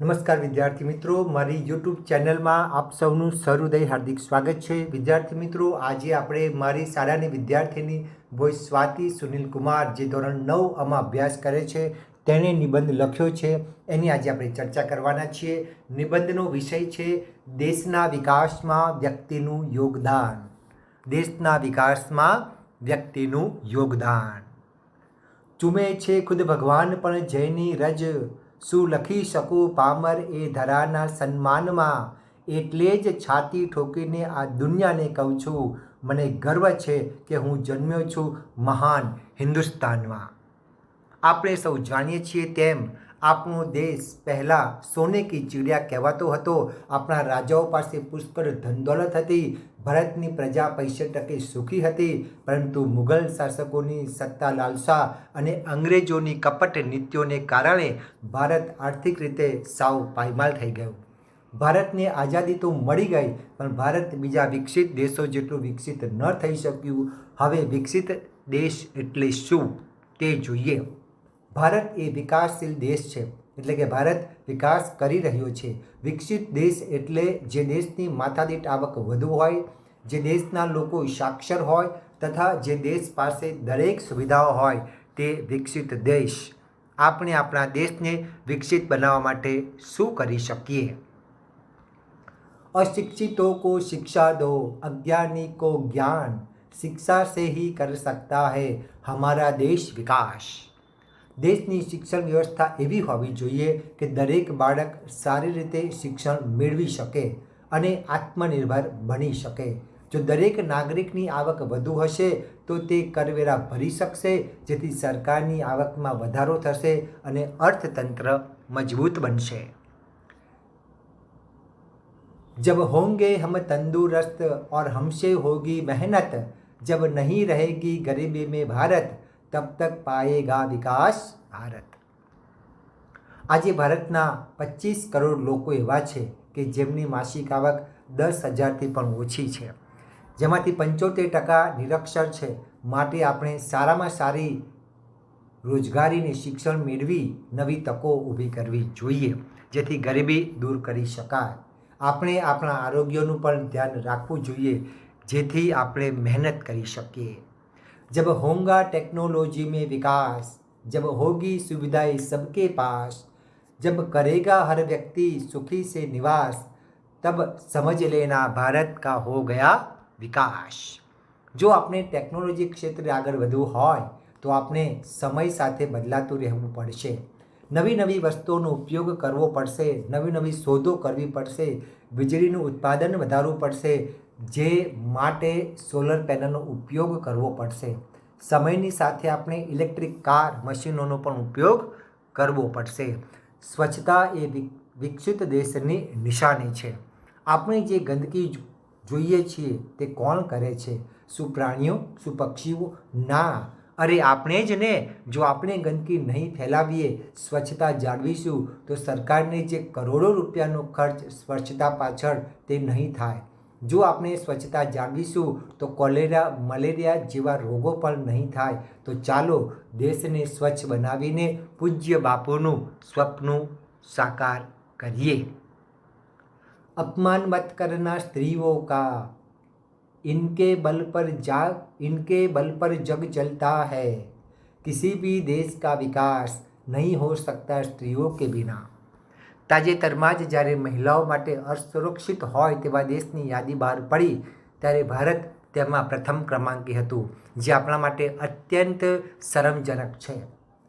નમસ્કાર વિદ્યાર્થી મિત્રો, મારી યુટ્યુબ ચેનલમાં આપ સૌનું સહૃદય હાર્દિક સ્વાગત છે. વિદ્યાર્થી મિત્રો, આજે આપણે મારી શાળાની વિદ્યાર્થીની બોય સ્વાતિ સુનિલ કુમાર જે ધોરણ નવ આમાં અભ્યાસ કરે છે, તેણે નિબંધ લખ્યો છે. એની આજે આપણે ચર્ચા કરવાના છીએ. નિબંધનો વિષય છે, દેશના વિકાસમાં વ્યક્તિનું યોગદાન. દેશના વિકાસમાં વ્યક્તિનું યોગદાન. ચૂમે છે ખુદ ભગવાન, પણ જયની રજ. શું લખી શકું? પામર એ ધરાના સન્માનમાં. એટલે જ છાતી ઠોકીને આ દુનિયાને કહું છું. મને ગર્વ છે કે હું જન્મ્યો છું મહાન હિન્દુસ્તાનમાં. આપણે સૌ જાણીએ છીએ તેમ આપણો દેશ પહેલાં સોને કી ચીડિયા કહેવાતો હતો. આપણા રાજાઓ પાસે પુષ્કળ ધનદોલત હતી. ભારતની પ્રજા પૈસે ટકે સુખી હતી. પરંતુ મુઘલ શાસકોની સત્તા લાલસા અને અંગ્રેજોની કપટ નીતિઓને કારણે ભારત આર્થિક રીતે સાવ પાયમાલ થઈ ગયું. ભારતને આઝાદી તો મળી ગઈ, પણ ભારત બીજા વિકસિત દેશો જેટલું વિકસિત ન થઈ શક્યું. હવે વિકસિત દેશ એટલે શું તે જોઈએ. ભારત એ વિકાસશીલ દેશ છે એટલે કે ભારત વિકાસ કરી રહ્યો છે વિકસિત દેશ એટલે જે દેશની માથાદીઠ આવક વધુ હોય જે દેશના લોકો સાક્ષર હોય તથા જે દેશ પાસે દરેક સુવિધાઓ હોય તે વિકસિત દેશ આપણે આપણા દેશને વિકસિત બનાવવા માટે શું કરી શકીએ अशिक्षितों को शिक्षा दो अज्ञानी को ज्ञान शिक्षा से ही कर सकता है हमारा देश વિકાસ દેશની શિક્ષણ વ્યવસ્થા એવી હોવી જોઈએ કે દરેક બાળક સારી રીતે શિક્ષણ મેળવી શકે અને આત્મનિર્ભર બની શકે જો દરેક નાગરિકની આવક વધુ હશે તો તે કરવેરા ભરી શકશે જેથી સરકારની આવકમાં વધારો થશે અને અર્થતંત્ર મજબૂત બનશે जब होंगे हम तंदुरुस्त और हमसे होगी मेहनत जब नहीं रहेगी गरीबी में भारत તબ તક પાયેગા વિકાસ ભારત આજે ભારતના પચીસ કરોડ લોકો એવા છે કે જેમની માસિક આવક દસ હજારથી પણ ઓછી છે, જેમાંથી પંચોતેર ટકા નિરક્ષર છે. માટે આપણે સારામાં સારી રોજગારીને શિક્ષણ મેળવી નવી તકો ઊભી કરવી જોઈએ, જેથી ગરીબી દૂર કરી શકાય. આપણે આપણા આરોગ્યનું પણ ધ્યાન રાખવું જોઈએ, જેથી આપણે મહેનત કરી શકીએ. જબ હોંગા ટેકનોલોજી में વિકાસ जब होगी सुविधाएं सबके पास जब करेगा हर व्यक्ति सुखी से निवास तब समझ लेना भारत का हो गया વિકાસ જો આપણે ટેકનોલોજી ક્ષેત્રે આગળ વધવું હોય તો આપણે સમય સાથે બદલાતું રહેવું પડશે નવી નવી વસ્તુઓનો ઉપયોગ કરવો પડશે નવી નવી શોધો કરવી પડશે વીજળીનું ઉત્પાદન વધારવું પડશે જે માટે સોલર પેનલનો ઉપયોગ કરવો પડશે. સમયની સાથે આપણે ઇલેક્ટ્રિક કાર મશીનોનો પણ ઉપયોગ કરવો પડશે. સ્વચ્છતા એ વિકસિત દેશની નિશાની છે. આપણે જે ગંદકી જોઈએ છીએ તે કોણ કરે છે? શું પ્રાણીઓ, શું પક્ષીઓ? ના. અરે આપણે જ ને. જો આપણે ગંદકી નહીં ફેલાવીએ, સ્વચ્છતા જાળવીશું, તો સરકારને જે કરોડો રૂપિયાનો ખર્ચ સ્વચ્છતા પાછળ તે નહીં થાય. જો આપણે સ્વચ્છતા જાળવીશું તો કોલેરા મલેરિયા જેવા રોગો પણ નહીં થાય તો ચાલો દેશને સ્વચ્છ બનાવીને પૂજ્ય બાપુનું સ્વપ્ન સાકાર કરીએ अपमान मत करना स्त्रियों का इनके बल पर जा इनके बल पर जग चलता है किसी भी देश का विकास નહીં હો શકતા સ્ત્રીઓ કે બિના તાજેતરમાં જ જ્યારે મહિલાઓ માટે અસુરક્ષિત હોય તેવા દેશની યાદી બહાર પડી, ત્યારે ભારત તેમાં પ્રથમ ક્રમાંકે હતું, જે આપણા માટે અત્યંત શરમજનક છે.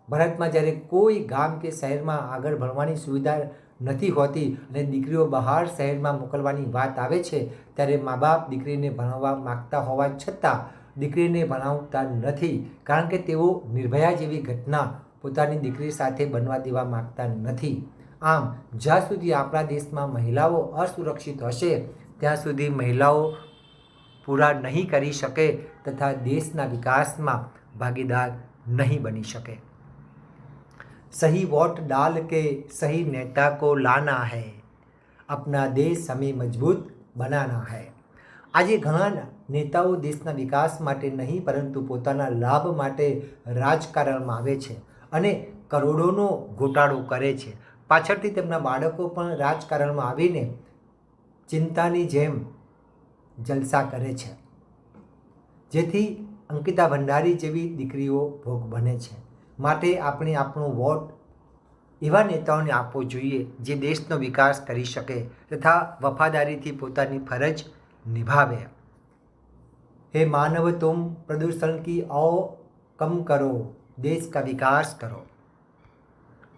ભારતમાં જ્યારે કોઈ ગામ કે શહેરમાં આગળ ભણવાની સુવિધા નથી હોતી અને દીકરીઓ બહાર શહેરમાં મોકલવાની વાત આવે છે, ત્યારે મા બાપ દીકરીને ભણાવવા માગતા હોવા છતાં દીકરીને ભણાવતા નથી, કારણ કે તેઓ નિર્ભયા જેવી ઘટના પોતાની દીકરી સાથે બનવા દેવા માગતા નથી. આમ, જ્યાં સુધી આપણા દેશમાં મહિલાઓ અસુરક્ષિત હશે, ત્યાં સુધી મહિલાઓ પૂરા નહીં કરી શકે તથા દેશના વિકાસમાં ભાગીદાર નહીં બની શકે. સહી વોટ ડાલ કે સહી નેતા કો લાના હૈ. અપના દેશ હમે મજબૂત બનાના હૈ. આજે ઘણા નેતાઓ દેશના વિકાસ માટે નહીં, પરંતુ પોતાના લાભ માટે રાજકારણમાં આવે છે અને કરોડોનો ઘોટાળો કરે છે. પાછળથી તેમના બાળકો પણ રાજકારણમાં આવીને ચિંતાની જેમ જલસા કરે છે. જેથી અંકિતા ભંડારી જેવી દીકરીઓ ભોગ બને છે. માટે આપણે આપણું વોટ એવા નેતાઓને આપવો જોઈએ જે દેશનો વિકાસ કરી શકે તથા વફાદારીથી પોતાની ફરજ નિભાવે. હે માનવ, તુમ પ્રદૂષણ કી ઓ કમ કરો, દેશ કા વિકાસ કરો.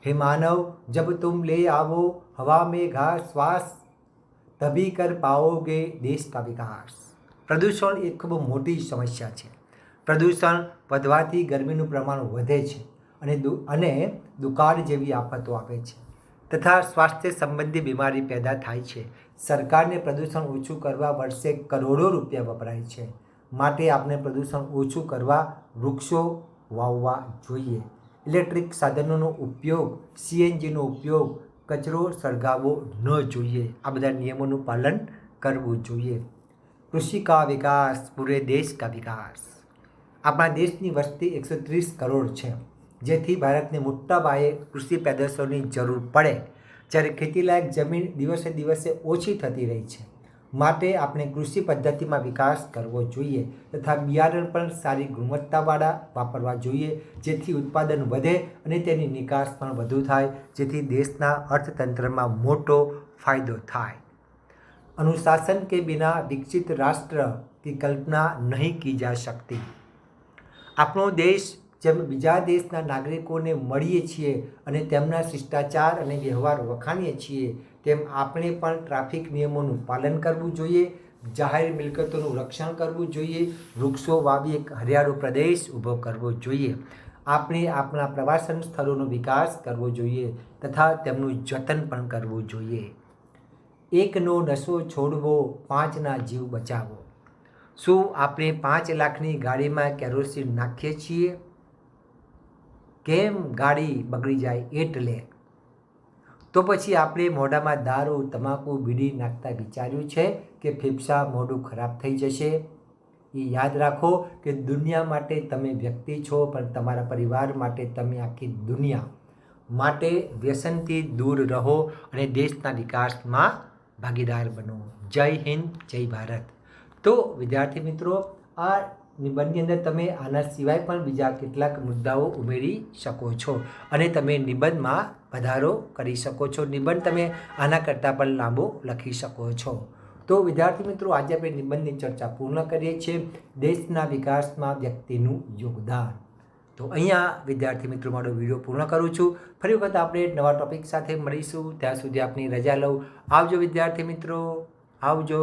हे मानव जब तुम ले आओ हवा में घास श्वास तभी कर पाओगे देश का વિકાસ પ્રદૂષણ એ ખૂબ મોટી સમસ્યા છે પ્રદૂષણ વધવાથી ગરમીનું પ્રમાણ વધે છે અને દુ અને દુકાળ જેવી આફતો આવે છે તથા સ્વાસ્થ્ય સંબંધી બીમારી પેદા થાય છે સરકારને પ્રદૂષણ ઓછું કરવા વર્ષે કરોડો રૂપિયા વપરાય છે માટે આપણે પ્રદૂષણ ઓછું કરવા વૃક્ષો વાવવા જોઈએ ઇલેક્ટ્રિક સાધનોનો ઉપયોગ, સીએનજીનો ઉપયોગ કચરો સળગાવવો ન જોઈએ. આ બધા નિયમોનું પાલન કરવું જોઈએ. કૃષિ કા વિકાસ, પૂરે દેશ કા વિકાસ. આપણા દેશની વસ્તી એકસો ત્રીસ કરોડ છે, જેથી ભારતને મોટા પાયે કૃષિ પેદાશોની જરૂર પડે, જ્યારે ખેતીલાયક જમીન દિવસે દિવસે ઓછી થતી રહી છે. માટે આપણે કૃષિ પદ્ધતિમાં વિકાસ કરવો જોઈએ તથા બિયારણ પણ સારી ગુણવત્તાવાળા વાપરવા જોઈએ, જેથી ઉત્પાદન વધે અને તેની નિકાસ પણ વધુ થાય, જેથી દેશના અર્થતંત્રમાં મોટો ફાયદો થાય. અનુશાસન કે બિના વિકસિત રાષ્ટ્ર की કલ્પના નહીં કી જા શકતી. આપણો દેશ જેમ બીજા દેશના નાગરિકોને મળીએ છીએ અને તેમના શિષ્ટાચાર અને વ્યવહાર વખાણીએ છીએ તેમ આપણે પણ ટ્રાફિક નિયમોનું પાલન કરવું જોઈએ, જાહેર મિલકતોનું રક્ષણ કરવું જોઈએ, વૃક્ષો વાવી એક હરિયાળો પ્રદેશ ઊભો કરવો જોઈએ. આપણે આપણા પ્રવાસન સ્થળોનો વિકાસ કરવો જોઈએ તથા તેમનું જતન પણ કરવું જોઈએ. એકનો નશો છોડવો, પાંચના જીવ બચાવો. શું આપણે પાંચ લાખની ગાડીમાં કેરોસીન નાખીએ છીએ? કેમ ગાડી બગડી જાય એટલે? તો પછી આપણે મોઢામાં દારૂ, તમાકુ, બીડી નાખતા વિચાર્યું છે કે ફેફસા, મોઢું ખરાબ થઈ જશે? એ યાદ રાખો કે દુનિયા માટે તમે વ્યક્તિ છો, પણ તમારા પરિવાર માટે તમે આખી દુનિયા માટે વ્યસનથી દૂર રહો અને દેશના વિકાસમાં ભાગીદાર બનો. જય હિન્દ, જય ભારત. તો વિદ્યાર્થી મિત્રો, આ નિબંધની અંદર તમે આના સિવાય પણ બીજા કેટલાક મુદ્દાઓ ઉમેરી શકો છો અને તમે નિબંધમાં વધારો કરી શકો છો. નિબંધ તમે આના કરતાં પણ લાંબો લખી શકો છો. તો વિદ્યાર્થી મિત્રો, આજે આપણે નિબંધની ચર્ચા પૂર્ણ કરીએ છીએ. દેશના વિકાસમાં વ્યક્તિનું યોગદાન. તો અહીંયા વિદ્યાર્થી મિત્રો, મારો વીડિયો પૂર્ણ કરું છું. ફરી વખત આપણે નવા ટોપિક સાથે મળીશું. ત્યાં સુધી આપની રજા લઉં. આવજો વિદ્યાર્થી મિત્રો. આવજો.